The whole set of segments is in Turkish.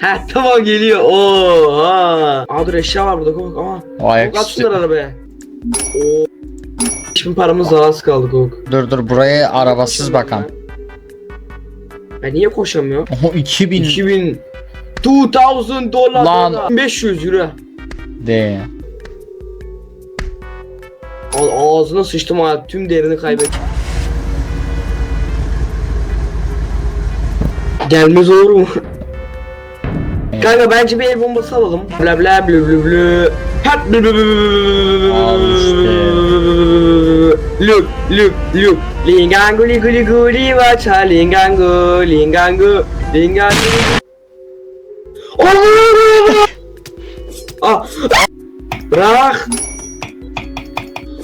Ha tamam geliyor. Oo. Ha. Aa dur eşya var burada kovuk ama. O ayak üstü. atsınlar arabaya. Oo. Şimdi paramız daha az kaldı kovuk. Dur dur buraya arabasız bakan. Ben niye koşamıyorum? Oho 2000 2000 2000 dolar. Lan. dolar. 500 euro. de. Al ağzına sıçtım hayat. Tüm değerini kaybettim. Gelmez olur mu? Kanka bence bir el bombası alalım. Bla bla bla bla bla. Hat bla bla bla Look look look. Lingangu li guli guli vacha lingangu lingangu lingangu. Ah! Bırak!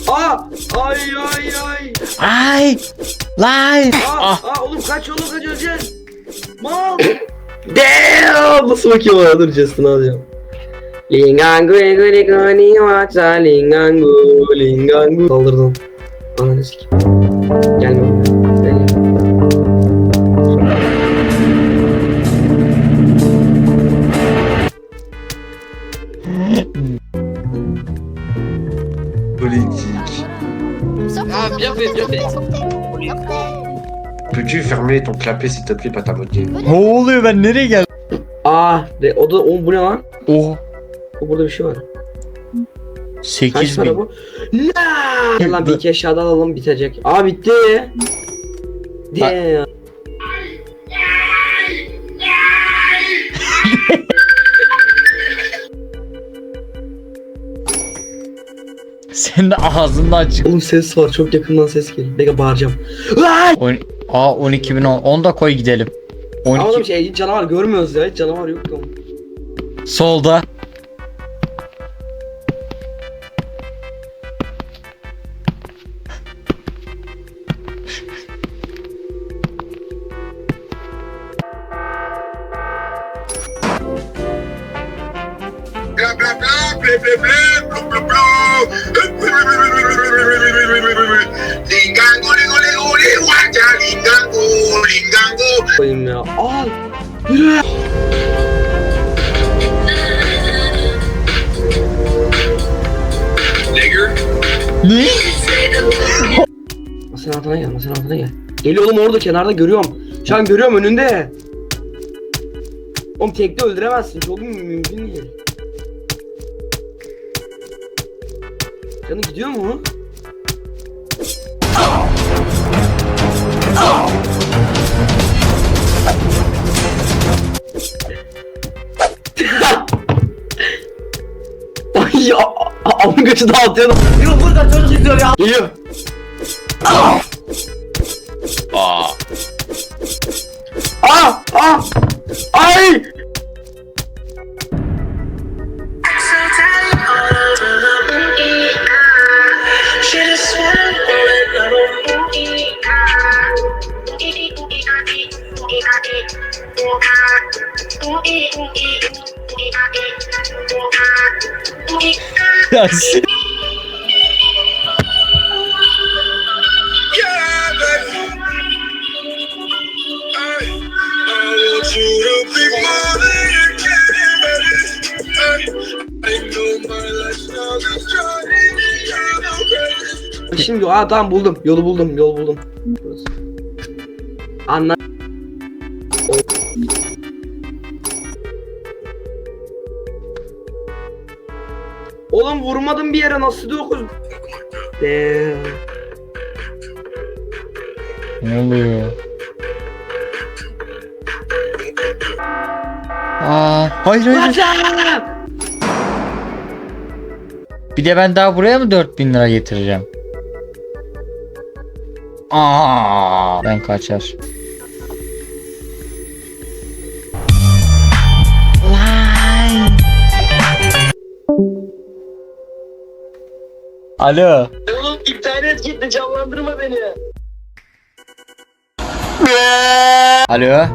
Ah! Ay ay ay! Ay! Ah, Ah! ah oğlum kaç oğlum kaç öleceğiz. Mal. Damn. Nasıl bakıyor bana dur Justin'ı alacağım. Lingangu guli wacha lingangu lingangu. Saldırdım. Ananı sikeyim. Gelme buraya. Gel gel. Politique. Ah, bien fait, bien fait. Peux-tu fermer ton clapet s'il te plaît, pas ta moitié Ne oluyor ben nereye geldim? Aa, de, o da o bu ne lan? Oh O burada bir şey var. Kaç 8000. para bu? Gel lan bir iki daha alalım bitecek. Aa bitti. Damn. Senin ağzından açık. Oğlum ses var çok yakından ses geliyor. Bekle bağıracağım. Ay! On, Aa 12010. Onu da koy gidelim. Ama oğlum 12 şey canavar görmüyoruz ya. Hiç canavar yok ama. solda. Bla bla bla, blé blé blé, blou blou blou. Lingango, lingo, lingo, linguacha, lingango, lingango. Koyayım ya. Al. Yürü. Ne? Masanın altına gel, masanın altına gel. Geliyor oğlum orada kenarda görüyorum. Şu an görüyorum önünde. Oğlum tekte öldüremezsin. Çok mü- mümkün değil. Canı gidiyor mu? Ay ya, avun göçü dağıtıyor. Yok burada çocuk izliyor ya. Geliyor. Ah! Ah! Ay! Crazy. Şimdi aa tamam buldum. Yolu buldum. Yol buldum. Burası. Anla. Oğlum vurmadım bir yere nasıl dokuz? Damn. Ne oluyor? Aa, hayır hayır. Bir de ben daha buraya mı 4000 lira getireceğim? Aa, ben kaçar. Alo. Oğlum internet gitti canlandırma beni. Alo.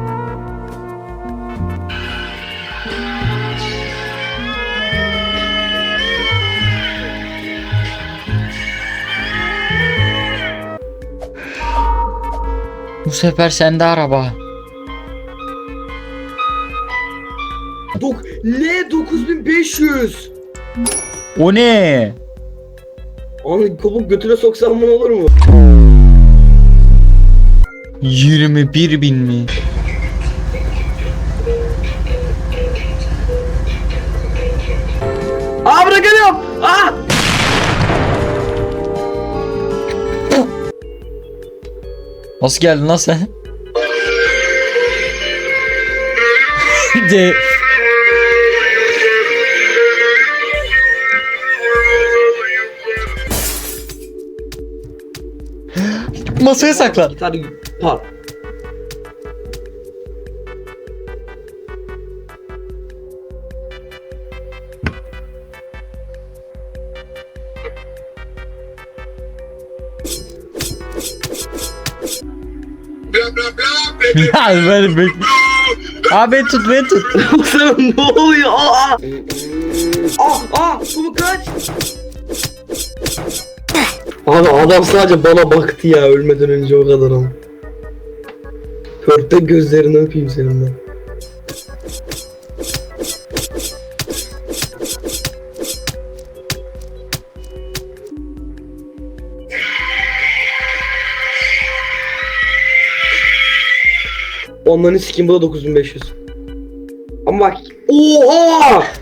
Bu sefer sende araba. Dok ne 9500? O ne? Onu kopup götüne soksam mı olur mu? 21 bin mi? Aa bırakamıyorum. Aa! Nasıl geldin lan sen? De Masaya saklan. Gitar par. Ya böyle bek. Abi beni tut beni tut. Ne oluyor? Aa! Ah ah! Kumu kaç! Abi adam sadece bana baktı ya ölmeden önce o kadar ama. Körte gözlerini öpeyim senin ben. Onların skin bu da 9500. Ama bak. Oha!